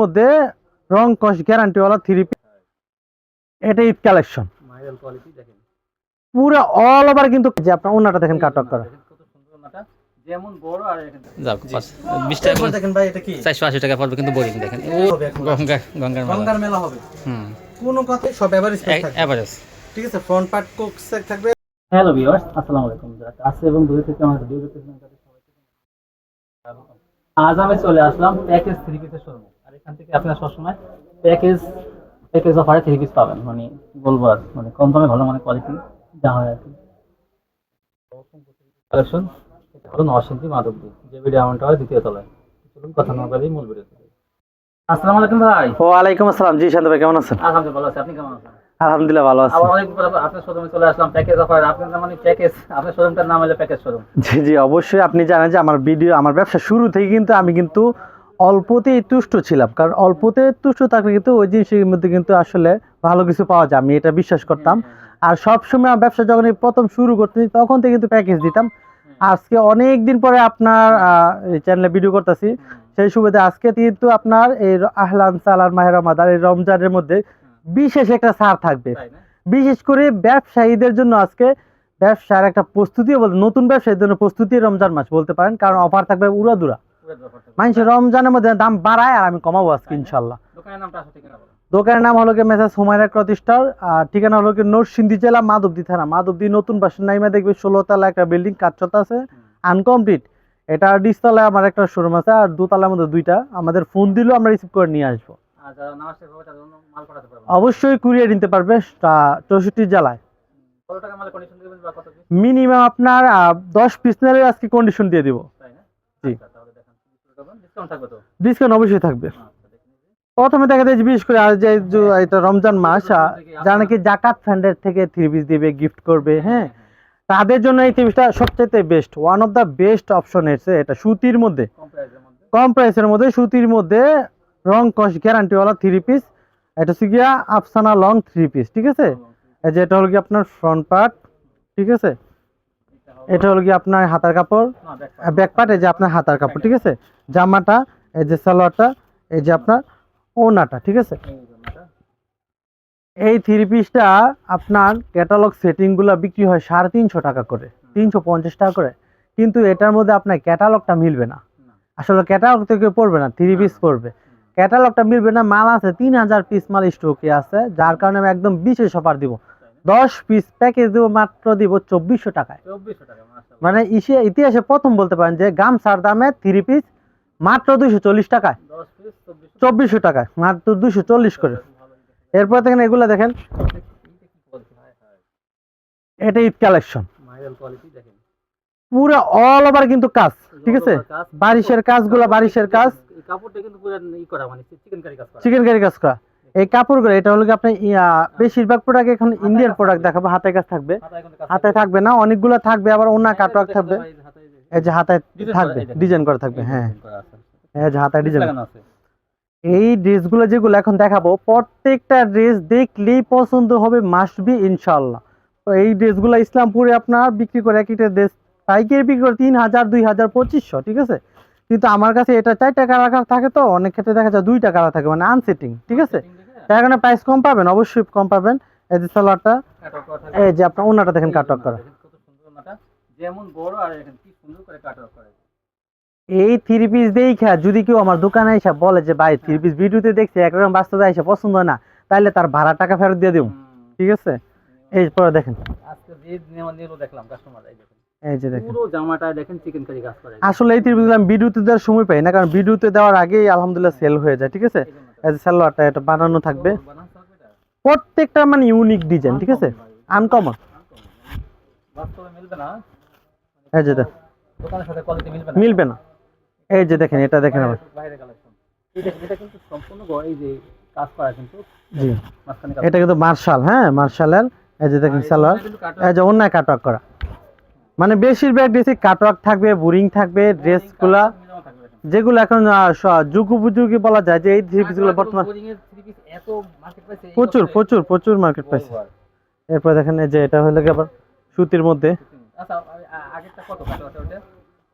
মধ্যে রং কস গ্যারান্টিওয়ালা three piece এটা ঈদ কালেকশন মাইরাল কোয়ালিটি দেখেন। পুরো অল ওভার কিন্তু যে আপনার ওনাটা দেখেন কাটক করা। যেমন বড় আর এখানে যাক পাঁচ বিশ টাকা করে দেখেন ভাই এটা কি? চারশো আশি টাকা পড়বে কিন্তু বোরিং দেখেন। ও হবে এখন। গঙ্গা গঙ্গার মেলা। গঙ্গার মেলা হবে। হুম। কোনো কথাই সব এভারেজ থাকবে। অ্যাভারেজ ঠিক আছে ফ্রন্ট পার্ট কোক্স থাকবে। হ্যালো ভিউয়ার্স আসসালামু আলাইকুম। যারা কাছে এবং দূরে থেকে আমাদের ভিডিও দেখতেছেন তাদের সবাইকে আজ আমি চলে আসলাম প্যাকেজ থ্রি পিসের শোরুমে এখান থেকে আপনারা সবসময় প্যাকেজ প্যাকেজ অফারে থ্রি পিস পাবেন। মানে বলব আর মানে কম দামে ভালো মানে কোয়ালিটি যা হয় আর কি। কালেকশন এটা হলো নরসিংদী মাধবদী যে ভিডিও এমনটা হয় দ্বিতীয় তলায়। চলুন কথা না বলেই মূল আসসালামু আলাইকুম ভাই। ওয়ালাইকুম আসসালাম। জি শান্ত ভাই কেমন আছেন? আলহামদুলিল্লাহ ভালো আছি। আপনি কেমন আছেন? আলহামদুলিল্লাহ ভালো আছি। আবার অনেকদিন পর আপনার শোরুমে চলে আসলাম প্যাকেজ অফার আপনার মানে প্যাকেজ আপনার শোরুমটার নাম হলো প্যাকেজ শোরুম জি জি অবশ্যই। আপনি জানেন যে আমার ভিডিও আমার ব্যবসা শুরু থেকে কিন্তু আমি কিন্তু অল্পতেই তুষ্ট ছিলাম কারণ অল্পতে তুষ্ট থাকলে কিন্তু ওই জিনিসের মধ্যে কিন্তু আসলে ভালো কিছু পাওয়া যায় আমি এটা বিশ্বাস করতাম। আর সব সময় আমার ব্যবসা যখন প্রথম শুরু করতে তখন থেকে কিন্তু প্যাকেজ দিতাম। আজকে অনেক দিন পরে আপনার চ্যানেলে ভিডিও করতেছি সেই সুবিধা আজকে কিন্তু আপনার এই আহলান সালার মাহের রমাদান এই রমজানের মধ্যে বিশেষ একটা ছাড় থাকবে। বিশেষ করে ব্যবসায়ীদের জন্য আজকে ব্যবসার একটা প্রস্তুতিও বলতে নতুন ব্যবসায়ীদের জন্য প্রস্তুতি রমজান মাস বলতে পারেন কারণ অফার থাকবে উড়াদুরা। মানুষ রমজানের মধ্যে দাম বাড়ায় আর আমি কমাবো আজকে ইনশাল্লাহ দোকানের নাম হলো কি মেসাজ হুমায়রা ক্রতিষ্ঠার আর ঠিকানা হলো কি নরসিংদী জেলা মাধবদী থানা। মাধবদী নতুন বাসন নাইমা দেখবে ষোলো তলা একটা বিল্ডিং কাজ চলতে আছে আনকমপ্লিট। এটা ডিসতলায় আমার একটা শোরুম আছে আর দোতলার মধ্যে দুইটা। আমাদের ফোন দিলেও আমরা রিসিভ করে নিয়ে আসব। অবশ্যই কুরিয়ার নিতে পারবে চৌষট্টি জেলায়। মিনিমাম আপনার দশ পিস নিলে আজকে কন্ডিশন দিয়ে দিব। জি। ডিসকাউন্ট অবশ্যই থাকবে। আচ্ছা। প্রথমে দেখা যায় বিশেষ করে আর যে যে- এটা রমজান মাস যারা নাকি জাকাত ফান্ডের থেকে থ্রি পিস দিবে গিফট করবে হ্যাঁ তাদের জন্য এই থ্রি পিসটা সবচেয়ে best one of the best option এসে এটা সুতির মধ্যে। কম প্রাইসের মধ্যে। কম প্রাইসের মধ্যে সুতির মধ্যে রং কস গ্যারান্টিওয়ালা থ্রি পিস এটা হচ্ছে গিয়া আফসানা লং থ্রি পিস ঠিক আছে? এই যে এটা হলো কি আপনার ফ্রন্ট পার্ট ঠিক আছে? এটা হলো কি আপনার হাতার কাপড় না দেখ ব্যাক পার্ট এই যে আপনার হাতার কাপড় ঠিক আছে? জামাটা এই যে সালোয়ারটা এই যে আপনার ওনাটা ঠিক আছে? এই থ্রি পিসটা আপনার ক্যাটালগ সেটিংগুলো বিক্রি হয় সাড়ে তিনশো টাকা করে তিনশো পঞ্চাশ টাকা করে। কিন্তু এটার মধ্যে আপনার ক্যাটালগটা মিলবে না। আসলে ক্যাটালগ থেকে পড়বে না থ্রি পিস পড়বে ক্যাটালগটা মিলবে না মাল আছে তিন হাজার পিস মাল স্টকে আছে যার কারণে আমি একদম বিশেষ অফার দিব। দশ পিস প্যাকেজ দেবো মাত্র দিব চব্বিশশো টাকায়। মানে ইসে- ইতিহাসে প্রথম বলতে পারেন যে গামছার দামে থ্রি পিস মাত্র দুশো চল্লিশ টাকায়। চব্বিশশো টাকায় মাত্র দুশো চল্লিশ করে। এরপর দেখেন এগুলো দেখেন। এটা ঈদ কালেকশন পুরো অল ওভার কিন্তু কাজ ঠিক আছে। বারিশের কাজগুলো বারিশের কাজ। কাপড়টা কিন্তু মানে চিকেন কারি। কাজ করা। এই কাপড়গুলো এটা হলো আপনি বেশিরভাগ প্রোডাক্ট এখন ইন্ডিয়ান প্রোডাক্ট দেখাবো হাতে কাজ থাকবে। হাতে থাকবে। না অনেকগুলো থাকবে আবার ওনা কাটওয়ার্ক থাকবে। এই যে Design থাকবে। ডিজাইন করা থাকবে হ্যাঁ। এই যে হাতায় ডিজাইন। এই ড্রেসগুলো যেগুলো এখন দেখাবো প্রত্যেকটা ড্রেস দেখলেই পছন্দ হবে মাসবি ইনশাল্লাহ তো এই ড্রেসগুলো ইসলামপুরে আপনার বিক্রি করে এক একটা ড্রেস পাইকারি বিক্রি করে তিন হাজার দুই হাজার পঁচিশশো ঠিক আছে? কিন্তু আমার কাছে এটা চারটা কালার থাকে তো অনেক ক্ষেত্রে দেখা যায় দুইটা কালার থাকে মানে আনসেটিং ঠিক আছে? তার কারণে প্রাইস কম পাবেন অবশ্যই কম পাবেন। এই যে সালোয়ারটা। এই যে আপনার ওনাটা দেখেন যে করা। যেমন বড় আর কি সুন্দর করে কাটওয়ার্ক করা এই থ্রি পিস দেখা যদি কেউ আমার দোকানে এসে বলে যে ভাই থ্রি পিস ভিডিওতে দেখছি একরকম বাস্তবে এসে পছন্দ না তাহলে তার ভাড়া টাকা ফেরত দিয়ে দিব। ঠিক আছে? এই পরে দেখেন। আজকে যে নিলো দেখলাম কাস্টমার এই দেখেন। এই যে দেখেন। পুরো জামাটা দেখেন চিকেন কারি কাজ করে। আসলে এই ত্রিভুজ আমি ভিডিওতে দেওয়ার সময় পাই না কারণ ভিডিওতে দেওয়ার আগেই আলহামদুলিল্লাহ সেল হয়ে যায় ঠিক আছে? এই যে সালোয়ারটা এটা বানানো থাকবে। প্রত্যেকটা মানে ইউনিক ডিজাইন ঠিক আছে? আনকমন এই যে মিলবে না। এই যে দেখেন এটা দেখেন আবার। এটা কিন্তু মার্শাল হ্যাঁ? মার্শালের এই যে দেখেন সালোয়ার এই যে অন্যায় কাটওয়ার্ক করা। মানে বেশিরভাগ ড্রেসে কাটওয়ার্ক থাকবে বোরিং থাকবে ড্রেসগুলা। যেগুলো এখন যুগ উপযোগী বলা যায় যে এই থ্রি পিসগুলো বর্তমান প্রচুর প্রচুর প্রচুর মার্কেট পাইছে এরপর দেখেন এই যে এটা হলো কি আবার সুতির মধ্যে। আচ্ছা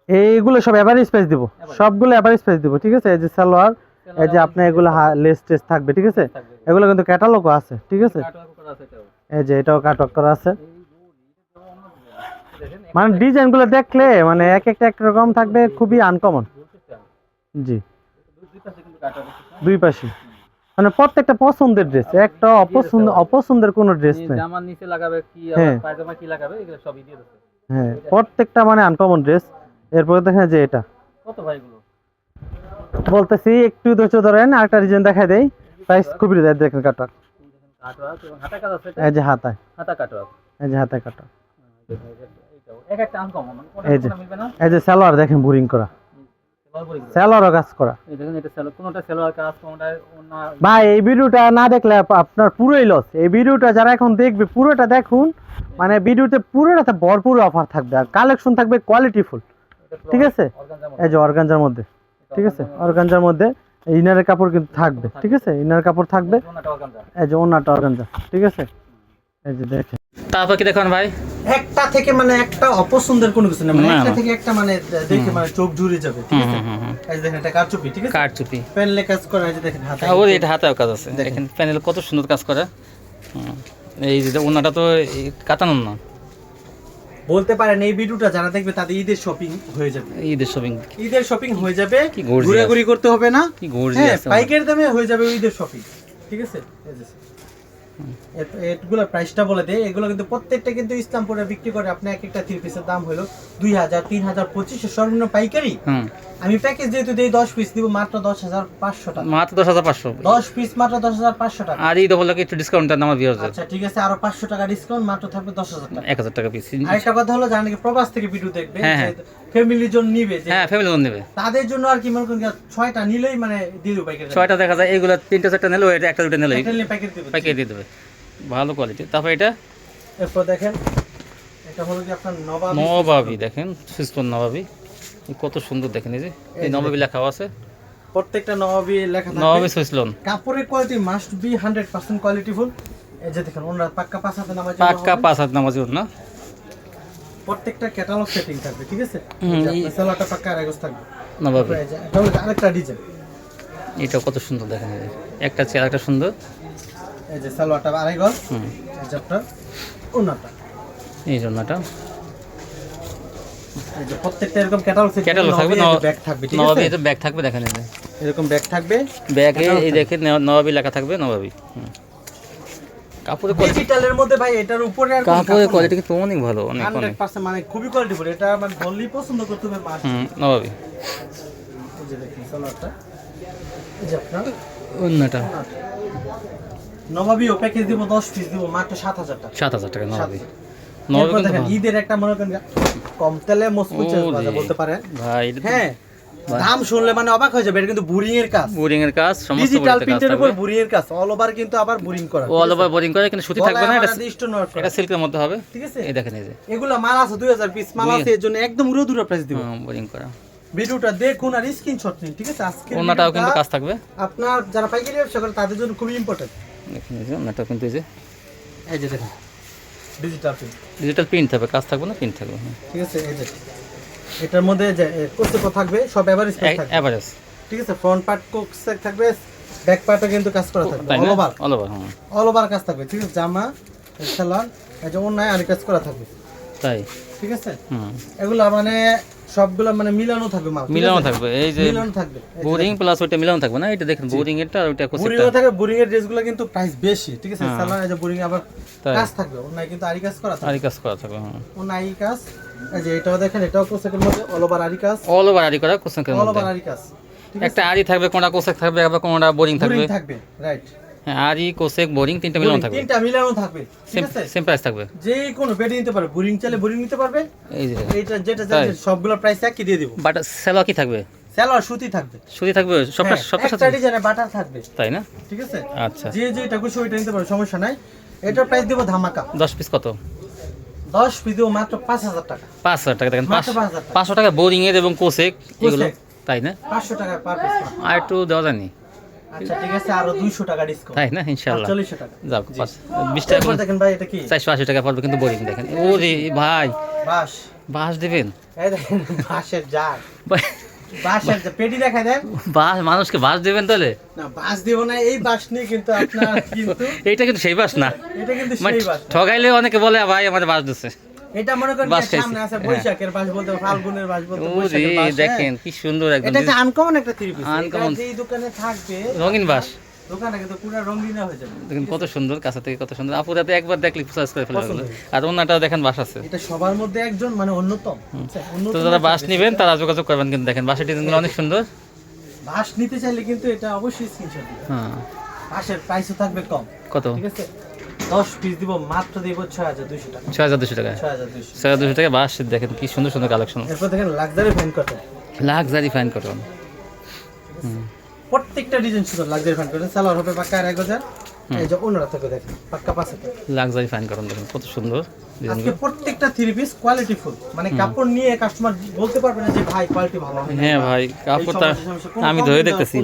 এইগুলো সব এভারেজ প্রাইস দিব। সবগুলো এভারেজ প্রাইস দিব ঠিক আছে? এই যে সালোয়ার এই যে আপনার এগুলো লেস টেস থাকবে ঠিক আছে? এগুলো কিন্তু ক্যাটালগও আছে ঠিক আছে। এই যে এটাও কাটক করা আছে। মানে ডিজাইনগুলো দেখলে মানে এক একটা এক রকম থাকবে খুবই আনকমন জি। দুই- পাশে। মানে প্রত্যেকটা পছন্দের ড্রেস একটা অপছন্দ অপছন্দের কোনো ড্রেস নেই। জামার নিচে লাগাবে কি আবার হ্যাঁ। পায়জামা কি লাগাবে এগুলো সবই দিয়ে দিচ্ছে। হ্যাঁ প্রত্যেকটা মানে আনকমন ড্রেস এরপরে দেখেন যে এটা। কত ভাই এগুলো? বলতেছি একটু ধৈর্য ধরেন আরেকটা ডিজাইন দেখাই দেই। প্রাইস খুবই দেয় দেখেন এবং হাতা আছে এই যে হাতা। এই যে এই যে সালোয়ার দেখেন বোরিং করা। সেলোয়ার পরে কাজ করা। দেখেন এটা সেলোয়ার কোনটা সেলোয়ার কাজ কোনটা ভাই এই ভিডিওটা না দেখলে আপনার পুরোই লস এই ভিডিওটা যারা এখন দেখবে পুরোটা দেখুন। মানে ভিডিওতে পুরোটাতে ভরপুর অফার থাকবে আর কালেকশন থাকবে কোয়ালিটিফুল ঠিক আছে? এই যে অর্গানজার মধ্যে। ঠিক আছে? অর্গানজার মধ্যে। ইনারের কাপড় কিন্তু থাকবে। ঠিক আছে? ইনার কাপড় থাকবে। এই যে ওনাটা অর্গানজা ঠিক আছে? এই যে দেখেন। তারপর কি দেখুন ভাই? একটা থেকে মানে একটা অপছন্দের কোনো কিছু না মানে একটা থেকে একটা মানে দেখে মানে চোখ জুড়ে যাবে হুম হুম এই দেখেন এটা কারচুপি ঠিক কাঠচুপি পেনলে কাজ করা এই যে দেখেন হাতে ওর এটা হাতেও কাজ আছে। দেখেন। প্যানেল কত সুন্দর কাজ করে। এই যে ওনাটা তো এই কাতানোর না। বলতে পারেন এই ভিডিওটা যারা দেখবে তাদের ঈদের শপিং হয়ে যাবে। ঈদের শপিং ঈদের শপিং হয়ে যাবে কি। ঘোরাঘুরি করতে হবে না। কি গর্জি হ্যাঁ আছে পাইকারি দামে হয়ে যাবে ঈদের শপিং ঠিক আছে? এই যে, এ- এগুলো প্রাইসটা বলে দেয় এগুলো কিন্তু প্রত্যেকটা কিন্তু ইসলামপুরে বিক্রি করে। আপনি এক একটা থ্রি পিসের দাম হলো দুই হাজার তিন হাজার পঁচিশশো সর্বনিম্ন পাইকারি। আমি প্যাকেজ যেহেতু দিই দশ পিস দিব মাত্র দশ হাজার পাঁচশো টাকা। মাত্র দশ হাজার পাঁচশো। দশ পিস মাত্র দশ হাজার পাঁচশো টাকা। আর এই ডবল একটু ডিসকাউন্ট দেন আমার আচ্ছা ঠিক আছে আরও পাঁচশো টাকা ডিসকাউন্ট মাত্র থাকবে দশ হাজার টাকা। এক হাজার টাকা পিস আরেকটা কথা হলো যারা নাকি প্রবাস থেকে ভিডিও দেখবে হ্যাঁ, হ্যাঁ। ফ্যামিলির জন্য নিবে হ্যাঁ ফ্যামিলি নেবে। তাদের জন্য আর কি মনে করেন ছয়টা নিলেই মানে দিয়ে দেবো ছয়টা দেখা যায় এইগুলো তিনটা চারটা নিলে ওইটা একটা দুটো নিলে প্যাকেট দিয়ে দেবে। ভালো কোয়ালিটি তারপর এটা? এরপর দেখেন এটা হলো কি আপনার নবাব নবাবি দেখেন সুইসকন নবাবি। কত সুন্দর দেখেন এই যে। এই নবাবি লেখাও আছে। প্রত্যেকটা নবাবী লেখা থাকবে। নবাবি সুইসলন কাপড়ের quality must be hundred percent কোয়ালিটিফুল এই যে দেখেন ওনারা পাক্কা পাঁচ হাতে নামাজ পাক্কা পাঁচ হাত নামাজি না। প্রত্যেকটা ক্যাটালগ সেটিং থাকবে ঠিক আছে? সেলাটা পাক্কা আরেগস থাকবে। নবাবি। এটা হলো আরেকটা ডিজাইন এটা কত সুন্দর দেখেন। একটা চেয়ার একটা সুন্দর। এই যে সালোয়ারটা আড়াইগজ হুম। এই যে আপনার ওনাটা এই যে প্রত্যেকটা এরকম ক্যাটালগ ক্যাটালগ থাকবে ব্যাগ থাকবে ঠিক আছে? ব্যাগ থাকবে দেখেন এই এরকম ব্যাগ থাকবে। ব্যাগে এই দেখেন নবাবি লেখা থাকবে নবাবি। কাপড়ের কোয়ালিটি ডিজিটালের মধ্যে ভাই এটার উপরে আর কাপড়ের কোয়ালিটি কিন্তু অনেক ভালো অনেক মানে খুবই কোয়ালিটিফুল এটা মানে ধরলেই পছন্দ করতে হবে মাছ হুম নবাবি। এই যে দেখুন সালোয়ারটা। এই যে আপনার অন্যটা নবাবিও প্যাকেজ দিব দশ পিস দিব মাত্র সাত হাজার টাকা। সাত হাজার টাকা নবাবি। নবাবি দেখেন ঈদের একটা মনে করেন কম তেলে বলতে পারেন। ভাই হ্যাঁ দাম শুনলে মানে অবাক হয়ে যাবে এটা কিন্তু বুরিং এর কাজ। বোরিং এর কাজ সমস্ত ডিজিটাল প্রিন্টের উপর বুরিং এর কাজ অল ওভার কিন্তু আবার বুরিং করা। অল ওভার বোরিং করে কিন্তু সুতি থাকবে না এটা এটা এটা সিল্কের মধ্যে হবে। ঠিক আছে? এই দেখেন এই যে। এগুলা মাল আছে দুই হাজার পিস মাল আছে এর জন্য একদম উড়ো দুটো প্রাইস দিব। বোরিং করা। ভিডিওটা দেখুন আর স্ক্রিনশট নিন ঠিক আছে? আজকে অন্যটাও কিন্তু কাজ থাকবে। আপনার যারা পাইকারি ব্যবসা করে তাদের জন্য খুবই ইম্পর্টেন্ট দেখেন এই যে অন্যটা কিন্তু এই যে এই যে দেখুন ডিজিটাল প্রিন্ট ডিজিটাল প্রিন্ট থাকবে কাজ থাকবে না প্রিন্ট থাকবে হ্যাঁ। ঠিক আছে এই যে এটার মধ্যে যে কোসেকো থাকবে সব এভারেজ থাকবে। অ্যাভারেজ ঠিক আছে ফ্রন্ট পার্ট কোসেক থাকবে ব্যাক পার্টও কিন্তু কাজ করা থাকবে অল ওভার অল ওভার হ্যাঁ। অল ওভার কাজ থাকবে ঠিক আছে জামা সালোয়ার এই যে অন্যায় আর কাজ করা থাকবে। তাই? ঠিক আছে? হুম। এগুলা মানে সবগুলা মানে মিলানো থাকবে মাল মিলানো থাকবে এই যে মিলানো থাকবে বোরিং প্লাস ওইটা মিলানো থাকবে না? এটা দেখেন বোরিং এরটা আর ওইটা বুরিং থাকবে বুরিং এর ড্রেসগুলো কিন্তু প্রাইস বেশি ঠিক আছে? হ্যাঁ। সালোয়ার এই যে বুরিং আবার কাজ থাকবে অন্যায় কিন্তু আরি কাজ করা থাকবে। আরি কাজ করা থাকবে কাজ এই যে এটাও দেখেন এটাও কোসেকের মধ্যে অল ওভার আরি কাজ। অল ওভার আরি করা কোসেকের অল ওভার আরি কাজ একটা আরি থাকবে কোনটা কোসেক থাকবে আবার কোনটা বোরিং থাকবে বুরিং থাকবে। রাইট হ্যাঁ আরি কোসেক বোরিং তিনটা মিলানো থাকবে। তিনটা মিলানো থাকবে ঠিক আছে? সেম প্রাইস থাকবে। যে কোনো বেডে নিতে পারবে বুরিং চাইলে বুরিং নিতে পারবে। এই যে। এইটা যেটা। চাইছে সবগুলো প্রাইস একই দিয়ে দিব। বাট সেলো কি থাকবে? সালোয়ার সুতি থাকবে। সুতি থাকবে সবটা হ্যাঁ, সবটা সাথে ডিজাইনে বাটার থাকবে। তাই না? ঠিক আছে? আচ্ছা। যে যেটা খুশি ওইটা নিতে পারবে সমস্যা নাই। এটার প্রাইস দেবো ধামাকা। দশ পিস কত? দশ পিস দেবো মাত্র পাঁচ হাজার টাকা। পাঁচ হাজার টাকা দেখেন মাত্র পাঁচ 5,000 টাকা। পাঁচশো টাকা বোরিং এর এবং কোসেক এগুলো তাই না? পাঁচশো টাকা পার পিস আর একটু দেওয়া যায়নি। আচ্ছা ঠিক আছে আরও দুইশো টাকা ডিসকাউন্ট তাই না? চল্লিশশো টাকা। পাঁচ বিশ টাকা দেখেন ভাই এটা কি? চারশো আশি টাকা পড়বে কিন্তু বোরিং দেখেন। ভাই। বাস বাস দেবেন? এই দেখেন জার। ভাই, বাঁশের যে পেটি দেখা দেন। বাস মানুষকে বাস দেবেন তাহলে? না বাঁশ দিব না এই বাঁশ নিয়ে কিন্তু আপনার কিন্তু এইটা কিন্তু সেই বাস না। এটা কিন্তু মানে সেই না। ঠগাইলে অনেকে বলে ভাই আমাদের বাস দিচ্ছে এটা মনে করেন সামনে আছে হ্যাঁ। বৈশাখের বাঁশ বলতে ফাল্গুনের বাঁশ বলতে বৈশাখের বাঁশ দেখেন হ্যাঁ। কি সুন্দর একদম। এটা আনকমন একটা থ্রি পিস Uncommon। যেই দোকানে থাকবে রঙিন বাস। দোকানটা কিন্তু পুরো রঙিন হয়ে যাবে। দেখেন কত সুন্দর কাছে থেকে কত সুন্দর। আপুরা তো একবার দেখলে চয়েস করে ফেলে পছন্দ আর ওনাটাও দেখেন বাস আছে। এটা সবার মধ্যে একজন মানে অন্যতম। তো যারা বাস নেবেন তারা যোগাযোগ করবেন কিন্তু দেখেন বাসের ডিজাইনগুলো অনেক সুন্দর। বাঁশ নিতে চাইলে কিন্তু এটা অবশ্যই স্ক্রিনশট হ্যাঁ। বাঁশের প্রাইসও থাকবে কম। কত? ঠিক আছে? দশ পিস দিব মাত্র দিব ছয় হাজার দুশো টাকা। ছয় হাজার দুশো টাকা। ছয় হাজার দুইশো। ছয় হাজার দুশো টাকা বাস দেখেন কি সুন্দর সুন্দর কালেকশন এরপর দেখেন luxury fan cotton luxury fine cotton প্রত্যেকটা ডিজাইন সুন্দর লাক্সারি ফ্যান কটন সালোয়ার হবে পাক্কা এক হাজার। এই যে অন্যরা থেকে দেখেন পাক্কা পাঁচ হাজার। লাক্সারি ফাইন কটন দেখেন কত সুন্দর। আজকে প্রত্যেকটা থ্রি পিস কোয়ালিটি ফুল মানে কাপড় নিয়ে কাস্টমার বলতে পারবে না যে ভাই কোয়ালিটি ভালো হ্যাঁ ভাই কাপড়টা এই আমি ধরে দেখতেছি।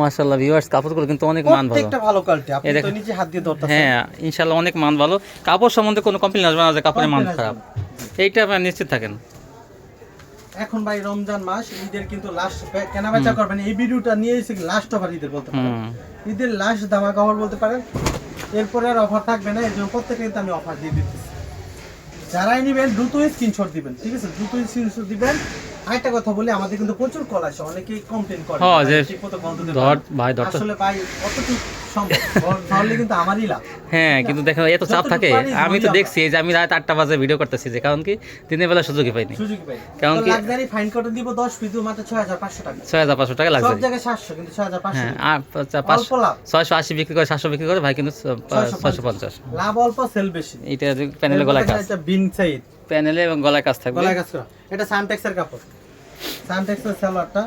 মাশাল্লাহ ভিউয়ার্স কাপড়গুলো কিন্তু অনেক মান ভালো। প্রত্যেকটা ভালো কোয়ালিটি আপনি তো নিজে হাত দিয়ে ধরতেছেন। হ্যাঁ ইনশাল্লাহ অনেক মান ভালো। কাপড় সম্বন্ধে কোনো কমপ্লেন আসবে না যে কাপড়ের মান খারাপ। এইটা আপনি নিশ্চিত থাকেন। এখন ভাই রমজান মাস ঈদের কিন্তু লাস্ট কেনা বেচা করবেন। এই ভিডিওটা নিয়ে এসে লাস্ট অফার ঈদের বলতে পারেন। ঈদের লাস্ট ধামাকা অফার বলতে পারেন। এরপরে আর অফার থাকবে না এর জন্য প্রত্যেকে কিন্তু আমি অফার দিয়ে দিতেছি। যারাই নেবেন দ্রুত স্ক্রিনশট দিবেন ঠিক আছে? দ্রুত স্ক্রিনশট দিবেন। আরেকটা কথা বলি আমাদের কিন্তু প্রচুর কল আসে অনেকেই কমপ্লেন করে। হ্যাঁ, যে গন্ধ দিতে ধর ভাই ধর আসলে ভাই কিন্তু আমারই লাভ। হ্যাঁ কিন্তু দেখেন এত চাপ থাকে আমি তো দেখছি যে আমি রাত আটটা বাজে ভিডিও করতেছি যে কারণ কি দিনের বেলা সুযোগই পাইনি। কারণ কি- লাক্সারি ফাইন কোটে দিব 10 পিস মাত্র 6500 টাকা। ছয় হাজার পাঁচশো টাকা সব লাগবে জায়গায় 700 কিন্তু 6500 হ্যাঁ আর লাভ। ছয়শো আশি বিক্রি করে সাতশো বিক্রি করে ভাই কিন্তু ছয়শো পঞ্চাশ। লাভ অল্প সেল বেশি। এইটা প্যানেলে কাজ এটা বিন সাইড প্যানেলে এবং গলায় কাজ থাকবে। গলায় কাজ করা। এটা সানটেক্সের কাপড়। সানটেক্সের সালোয়ারটা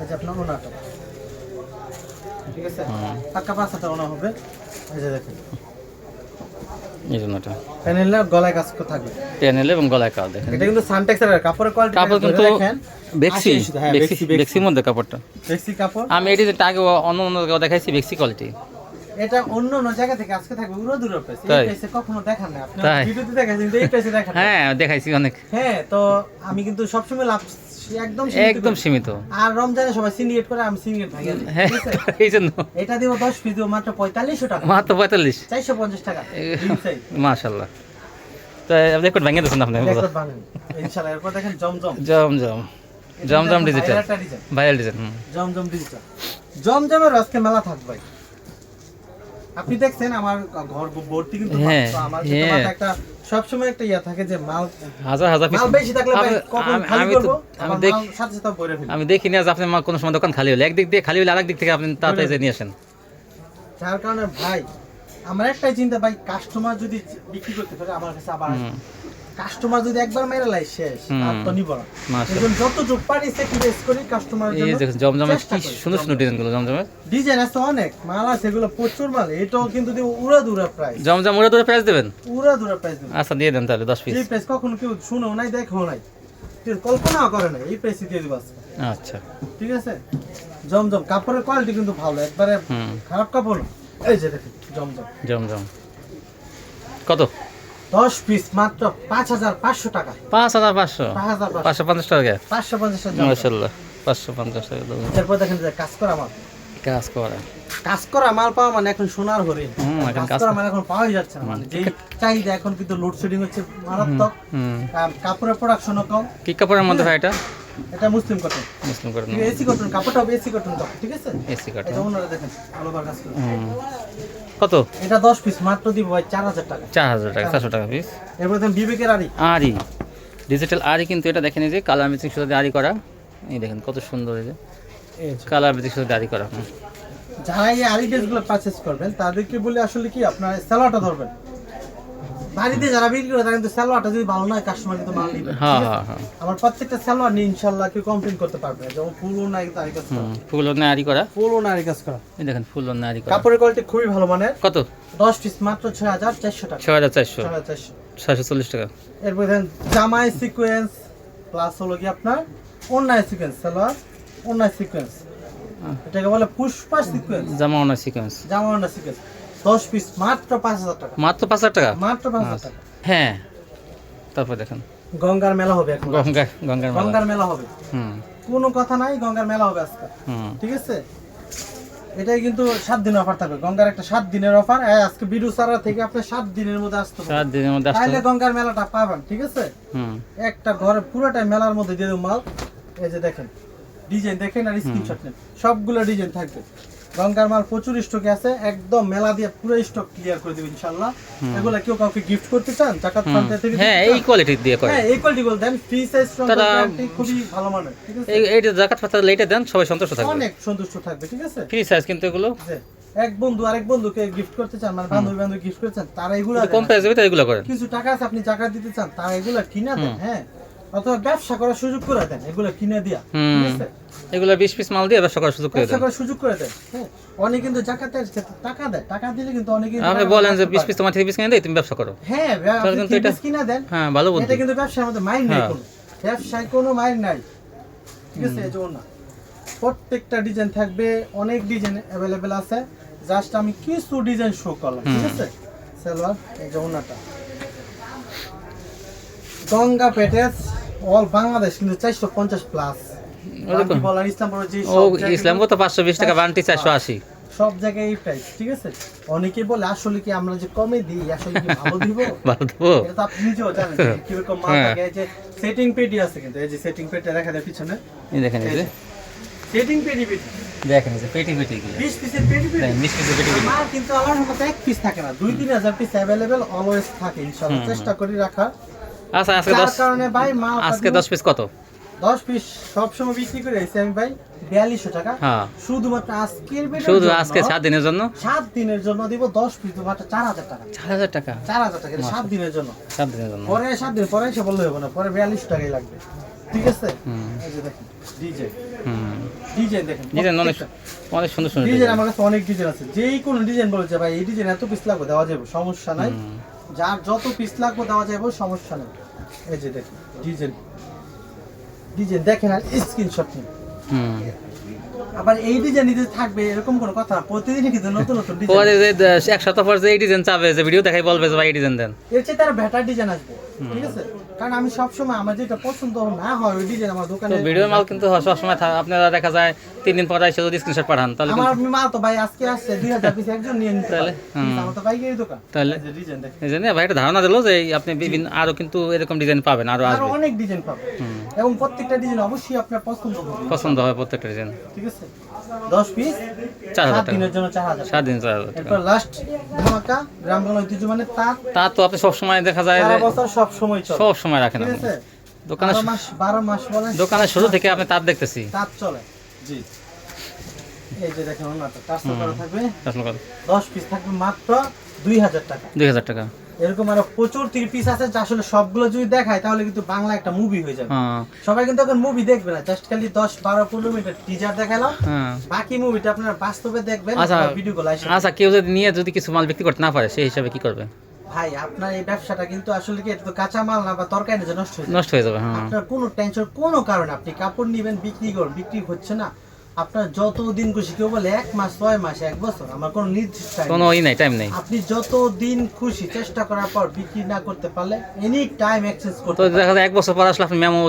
এই যে আপনার ওনাটা ঠিক আছে? পাক্কা পাঁচ হাতে ওনা হবে। এই যে দেখেন। এই জন্যটা প্যানেলে গলায় কাজ থাকবে। প্যানেলে এবং গলায় কাজ দেখেন এটা কিন্তু সানটেক্সের কাপড়ের কোয়ালিটি কাপড় কিন্তু দেখেন। বেক্সি আশি ইঞ্চি, বেক্সি বেক্সি, বেক্সি। বেক্সির মধ্যে কাপড়টা। বেক্সি কাপড়। আমি এটি আগে অন্য অন্য দেখাইছি বেক্সি কোয়ালিটি এটা অন্য অন্য জায়গা থেকে আজকে থাকবে উড়ো দূরের প্রাইস এই প্রাইসে কখনো দেখান না আপনি ভিডিওতে দেখাচ্ছেন কিন্তু এই প্রাইসে দেখান হ্যাঁ দেখাইছি অনেক। হ্যাঁ তো আমি কিন্তু সবসময় লাভ একদম সীমিত একদম সীমিত। আর রমজানে সবাই সিন্ডিকেট করে আমি সিন্ডিকেট ভাঙি হ্যাঁ? এই জন্য। এটা দিব দশ পিস দিব মাত্র পঁয়তাল্লিশশো টাকা। মাত্র পঁয়তাল্লিশ। চারশো পঞ্চাশ টাকা। inside। মাশাল্লাহ তো রেকর্ড ভেঙে দিয়েছেন আপনি। ইনশাআল্লাহ এরপর দেখেন জমজম। জম জম। জমজম ডিজিটাল ভাইরাল ডিজাইন। জমজম ডিজিটাল জমজমের আজকে মেলা থাকবে। আপনি দেখছেন আমার ঘর ভর্তি কিন্তু হ্যাঁ, আমার হ্যাঁ। একটা সবসময় একটা ইয়া থাকে যে মাল হাজার হাজার মাল বেশি থাকলে কখন খালি করব? আমি দেখি সাথে সাথে ভরে ফেলি। আমি দেখিনি আজ আপনি মা কোনো সময় দোকান খালি হলে। একদিক দিয়ে খালি হলে আরেক দিক থেকে আপনি তাড়াতাড়ি যে নিয়ে আসেন। যার কারণে ভাই আমার একটাই চিন্তা ভাই কাস্টমার যদি বিক্রি করতে পারে আমার কাছে আবার। কাস্টমার যদি একবার মেরে লাই শেষ। আর তো নিব না। মাশাআল্লাহ। এখন যতটুকু পারি স্যাক্রিফাইস করি কাস্টমার এই দেখুন জমজমের কি সুন্দর সুন্দর ডিজাইনগুলো জমজমের। ডিজাইন আছে অনেক মাল আছে এগুলো প্রচুর মাল। এটাও কিন্তু দিব উড়া দুরা প্রাইস জমজম ওরা ধরে প্রাইস দেবেন? উড়া দুরা প্রাইস দেব আচ্ছা দিয়ে দেন তাহলে দশ পিস এই প্রাইস কখনো কেউ শুনেও নাই দেখো নাই। কেউ কল্পনাও করে না এই প্রাইসে দিয়ে দিব আচ্ছা। ঠিক আছে? জমজম কাপড়ের কোয়ালিটি কিন্তু ভালো একবারে খারাপ কাপড় এই যে দেখুন জমজম। জমজম। কত? দশ পিস মাত্র পাঁচ হাজার পাঁচশো টাকা। পাঁচ হাজার পাঁচশো? পাঁচশো। পঞ্চাশ টাকা পাঁচশো পঞ্চাশ টাকা মাসাল্লাহ পাঁচশো পঞ্চাশ টাকা দাম। এরপর দেখেন কাজ করা মাল। কাজ করা। কাজ করা মাল পাওয়া মানে এখন সোনার হরিণ হুম, এখন কাজ করা মাল এখন পাওয়াই যাচ্ছে না। মানে যে চাহিদা এখন কিন্তু লোডশেডিং হচ্ছে মারাত্মক। কাপড়ের প্রোডাকশনও কম। কি কাপড়ের মধ্যে ভাই এটা? এটা মুসলিম কটন মুসলিম করে এসি কটন কাপড়টা হবে এসি কটন কাপড় ঠিক আছে? এসি কাটা এটা ওনারা দেখেন ভালো কাজ করে। কত? এটা দশ পিস মাত্র দিব ভাই চার হাজার টাকা। চার হাজার টাকা চারশো টাকা পিস এরপর দেখেন বিবেকের আরি আরি ডিজিটাল আরি কিন্তু এটা দেখেন এই যে কালার মিক্সিং সাথে আরি করা। এই দেখেন কত সুন্দর এই যে। কালার মিক্সিং সাথে আরি করা। যারা এই আড়ি ড্রেসগুলো পারচেস করবেন তাদেরকে বলে আসলে কি আপনার স্যালোয়ারটা ধরবেন। বাড়িতে যারা বিক্রি করে তারা কিন্তু স্যালোয়ারটা যদি ভালো নয় কাস্টমার কিন্তু মাল নিবে। হ্যাঁ হ্যাঁ হ্যাঁ। আমার প্রত্যেকটা সালোয়ার নিয়ে ইনশাল্লাহ কেউ কমপ্লেন করতে পারবে না। যেমন ফুল ও নাই তার কাজ করা। ফুল অন্য আরি করা। ফুল ও নারী কাজ করা। এই দেখেন ফুল অন্য আরি করা। কাপড়ের কোয়ালিটি খুবই ভালো মানের। কত? দশ পিস মাত্র ছয় হাজার চারশো টাকা। ছয় হাজার চারশো। ছয় হাজার চারশো। ছয়শো চল্লিশ টাকা। এরপর দেখেন জামাই সিকোয়েন্স প্লাস হলো কি আপনার অন্যায় সিকোয়েন্স সালোয়ার অন্যায় সিকোয়েন্স এটাকে বলে পুষ্পা সিকোয়েন্স জামা অন্য সিকোয়েন্স জামা অন্যায় সিকোয়েন্স দশ পিস মাত্র পাঁচ হাজার টাকা। মাত্র পাঁচ হাজার টাকা? মাত্র পাঁচ হাজার টাকা। হ্যাঁ। তারপর দেখেন। গঙ্গার মেলা হবে এখন। গঙ্গা গঙ্গার মালা। গঙ্গার মেলা হবে। হুম। কোনো কথা নাই গঙ্গার মেলা হবে আজকে। হুম। ঠিক আছে? এটাই কিন্তু সাত দিন অফার থাকবে। গঙ্গার একটা সাত দিনের অফার আজকে বিডু সারা থেকে আপনি সাত দিনের মধ্যে আসতে সাত দিনের মধ্যে আসতে হবে। গঙ্গার মেলাটা পাবেন ঠিক আছে? হুম। একটা ঘরে পুরোটাই মেলার মধ্যে দিয়ে মাল। এই যে দেখেন ডিজাইন দেখেন আর স্ক্রিনশট নেন। সবগুলো ডিজাইন থাকবে। গঙ্গার মাল প্রচুর স্টকে আছে একদম মেলা দিয়ে পুরো স্টক ক্লিয়ার করে দেবে ইনশাআল্লাহ এগুলা কেউ কাউকে গিফট করতে চান জাকাত ফান্ড থেকে হ্যাঁ এই? কোয়ালিটি দিয়ে করে হ্যাঁ এই কোয়ালিটি গুলো দেন ফ্রি সাইজ তারা- খুবই ভালো মানের ঠিক আছে? এইটা জাকাত ফাতা লেটে দেন সবাই সন্তুষ্ট থাকবে। অনেক সন্তুষ্ট থাকবে ঠিক আছে? ফ্রি সাইজ কিন্তু এগুলো। এক বন্ধু আরেক বন্ধুকে গিফট করতে চান মানে বান্ধবী বান্ধবী গিফট করতে চান তারা এগুলো কম প্রাইস দেবে এগুলো করেন। কিছু টাকা আছে আপনি জাকাত দিতে চান তারা এগুলো কিনা দেন হ্যাঁ? অথবা ব্যবসা করার সুযোগ করে দেন এগুলো কিনে দিয়া ঠিক আছে? এগুলো বিশ পিস মাল দিয়ে ব্যবসা করার সুযোগ করে দেন। সুযোগ করে দেন হ্যাঁ অনেকে কিন্তু জাকাতের টাকা দেয়। টাকা দিলে কিন্তু অনেকে আপনি বলেন যে বিশ। পিস তোমার থেকে পিস কিনে দেয় তুমি ব্যবসা করো। হ্যাঁ তাহলে কিন্তু এটা- কিনা দেন হ্যাঁ ভালো বুদ্ধি। এটা কিন্তু ব্যবসার মধ্যে মাইন্ড নেই হ্যাঁ। কোনো। ব্যবসায় কোনো মাইন্ড নাই। ঠিক আছে এই যে ওনা প্রত্যেকটা ডিজাইন থাকবে অনেক ডিজাইন অ্যাভেলেবেল আছে। জাস্ট আমি কিছু ডিজাইন শো করলাম ঠিক আছে? সালোয়ার এই যে ওনাটা। গঙ্গা প্যাটেজ অল বাংলাদেশ কিন্তু চারশো পঞ্চাশ প্লাস ইসলাম কত পাঁচশো বিশ টাকা বান্টি চারশো আশি। সব জায়গায় এই প্রাইস ঠিক আছে? অনেকে বলে আসলে কি আমরা যে কমে দিই আসলে কি ভালো দিব? ভালো দেবো। এটা তো আপনি নিজেও জানেন মাল হ্যাঁ। থাকে। যে সেটিং পেটি আছে কিন্তু এই যে সেটিং পেটি দেখা যায় পিছনে। এই দেখেন এই যে। সেটিং পেটি পেটি। দেখেন এই যে পেটি পেটি এগুলো। 20 পিসের পেটি পেটি। দেখেন, বিশ পিসের পেটি পেটি। আমার কিন্তু আমার মতো এক পিস থাকে না দুই তিন হাজার পিস অ্যাভেলেবেল অলওয়েজ থাকে ইনশাআল্লাহ। চেষ্টা করি রাখার। আচ্ছা আজকে যার দশ কারণে ভাই মাল আজকে দশ পিস কত? দশ পিস সবসময় বিক্রি করে আইছি আমি ভাই বিয়াল্লিশশো টাকা। হ্যাঁ। শুধুমাত্র আজকের শুধু আজকে সাত দিনের জন্য? সাত দিনের জন্য দিব দশ পিস মাত্র চার হাজার টাকা। চার হাজার টাকা? চার হাজার টাকা সাত দিনের জন্য। সাত দিনের জন্য। পরে সাত দিন পরে এসে বললে হবে না পরে বিয়াল্লিশ টাকাই লাগবে। ঠিক আছে? ডিজে। ডিজাইন দেখেন ডিজাইন অনেক অনেক সুন্দর সুন্দর ডিজাইন ডিজাইন। আমার কাছে অনেক ডিজাইন আছে। যেই কোনো ডিজাইন বলেছে ভাই এই ডিজাইন এত পিস লাগবে দেওয়া যাবে সমস্যা নাই। যার যত পিস লাগবে দেওয়া যাবে সমস্যা নেই। এই যে দেখেন ডিজাইন ডিজাইন দেখেন আর স্ক্রিনশট নিন। আবার এই ডিজাইন যদি থাকবে এরকম কোনো কথা প্রতিদিন প্রতিদিনই কিন্তু নতুন নতুন পরে ডিজাইন যে এক সপ্তাহ পর যে এই ডিজাইন চাবে যে ভিডিও দেখাই বলবে যে ভাই এই ডিজাইন দেন। এর চেয়ে তার বেটার ডিজাইন আসবে ঠিক আছে? কারণ আমি সবসময় আমার যেটা পছন্দ না হয় ওই ডিজাইন আমার তো দোকানে ভিডিও মাল কিন্তু সবসময় আপনারা দেখা যায় তিন দিন পর এসে যদি স্ক্রিনশট পাঠান তাহলে আমার মাল তো ভাই আজকে আসছে দুই হাজার পিস একজন নিয়ে নিতে তাহলে? আমার তো পাইকারি দোকান। তাহলে? এই ডিজাইন দেখেন। এই জন্য ভাই একটা ধারণা দিলো যে এই আপনি বিভিন্ন আরও কিন্তু এরকম ডিজাইন পাবেন আরও আরও আসবে। অনেক ডিজাইন পাবেন। এবং প্রত্যেকটা ডিজাইন অবশ্যই আপনার পছন্দ হবে। পছন্দ হয় প্রত্যেকটা ডিজাইন ঠিক আছে? দশ পিস চার হাজার দিনের জন্য চার হাজার সাত দিন চার হাজার এরপর লাস্ট ধামাকা গ্রামগঞ্জ ঐতিহ্য মানে তার তা তো আপনি সবসময় দেখা যায় যে সব সময় চলে। সব সময় রাখেন। দোকানে বারো মাস বলেন। দোকানের শুরু থেকে আপনি তার দেখতেছি। তার চলে। জি। এই যে দেখেন থাকবে। দশ পিস থাকবে মাত্র দুই হাজার টাকা। দুই হাজার টাকা। এরকম আরও প্রচুর তিন পিস আছে যা আসলে সবগুলো যদি দেখায় তাহলে কিন্তু বাংলা একটা মুভি হয়ে যাবে। হ্যাঁ। সবাই কিন্তু এখন মুভি দেখবে না জাস্ট খালি দশ বারো পনেরো মিনিটের টিজার দেখালাম। হ্যাঁ। বাকি মুভিটা আপনারা বাস্তবে দেখবেন আচ্ছা ভিডিও গুলো আসে আচ্ছা কেউ যদি নিয়ে যদি কিছু মাল বিক্রি করতে না পারে সেই হিসাবে কি করবে? ভাই আপনার এই ব্যবসাটা কিন্তু আসলে কি এটা তো কাঁচা মাল না বা তরকারি নষ্ট হয়ে যাবে। নষ্ট হয়ে যাবে হ্যাঁ। আপনার কোনো টেনশন কোনো কারণে আপনি কাপড় নিবেন বিক্রি করুন বিক্রি হচ্ছে না। আপনার যত দিন খুশি কেউ বলে এক মাস ছয় মাস এক বছর আমার কোনো নির্দিষ্ট কোনো। ই নাই টাইম নেই। আপনি যত দিন খুশি চেষ্টা করার পর বিক্রি না করতে পারলে এনি টাইম এক্সচেঞ্জ করতে তো দেখা যায় এক বছর পর আসলে আপনি মেমো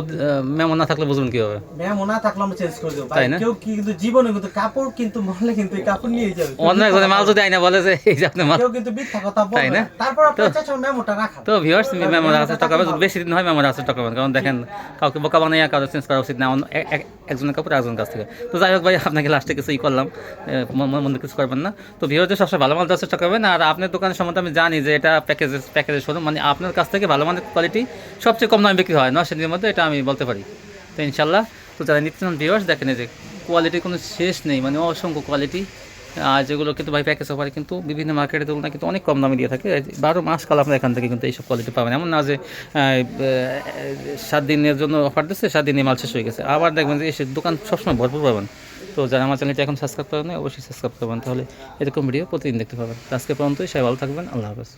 মেমো না থাকলে বুঝবেন কি হবে ম্যাম ওনা থাকলে আমরা চেঞ্জ করে দেবো। ভাই তাই না? কেউ কি কিন্তু জীবনে কিন্তু কাপড় কিন্তু মহলে কিন্তু এই কাপড় নিয়ে যাবে। অন্য একজনের মাল যদি আইনা বলে যে এই যে আপনি মাল। কেউ কিন্তু মিথ্যা কথা তাই বলবে না? না? তারপর তো- চাচা মেমোটা রাখা তো ভিউয়ার্স মেমোর আছে টাকা বেশি দিন হয় মেমোর আছে টাকা কারণ দেখেন কাউকে বোকা বানাইয়া কারও চেঞ্জ করা উচিত না একজনের কাপড় একজনের কাছ থেকে। তো যাই হোক ভাই, আপনাকে লাস্টে কিছু ই করলাম। মন- কিছু করবেন না। তো ভিউয়ারদের সবসময় ভালো মাল দেওয়ার চেষ্টা করবেন, আর আপনার দোকানের সম্বন্ধে আমি জানি যে এটা প্যাকেজের প্যাকেজের শোরুম মানে আপনার কাছ থেকে ভালো মানের কোয়ালিটি সবচেয়ে কম দামে বিক্রি হয়। নয় সেদিনের মধ্যে এটা আমি বলতে পারি। তো ইনশাল্লাহ তো যারা নিত্য ভিউয়ার্স দেখেন যে কোয়ালিটির কোনো শেষ নেই মানে অসংখ্য কোয়ালিটি আর যেগুলো কিন্তু ভাই প্যাকেজ অফারে কিন্তু বিভিন্ন মার্কেটের তুলনায় কিন্তু অনেক কম দামে দিয়ে থাকে। বারো মাস কাল আপনার এখান থেকে কিন্তু এইসব কোয়ালিটি পাবেন। এমন না যে সাত দিনের জন্য অফার দিচ্ছে, সাত দিনে মাল শেষ হয়ে গেছে। আবার দেখবেন যে এসে দোকান সবসময় ভরপুর পাবেন। তো যারা আমার চ্যানেলটি এখন সাবস্ক্রাইব করেন অবশ্যই সাবস্ক্রাইব করবেন। তাহলে এরকম ভিডিও প্রতিদিন দেখতে পাবেন। আজকে পর্যন্তই, সবাই ভালো থাকবেন। আল্লাহ হাফেজ।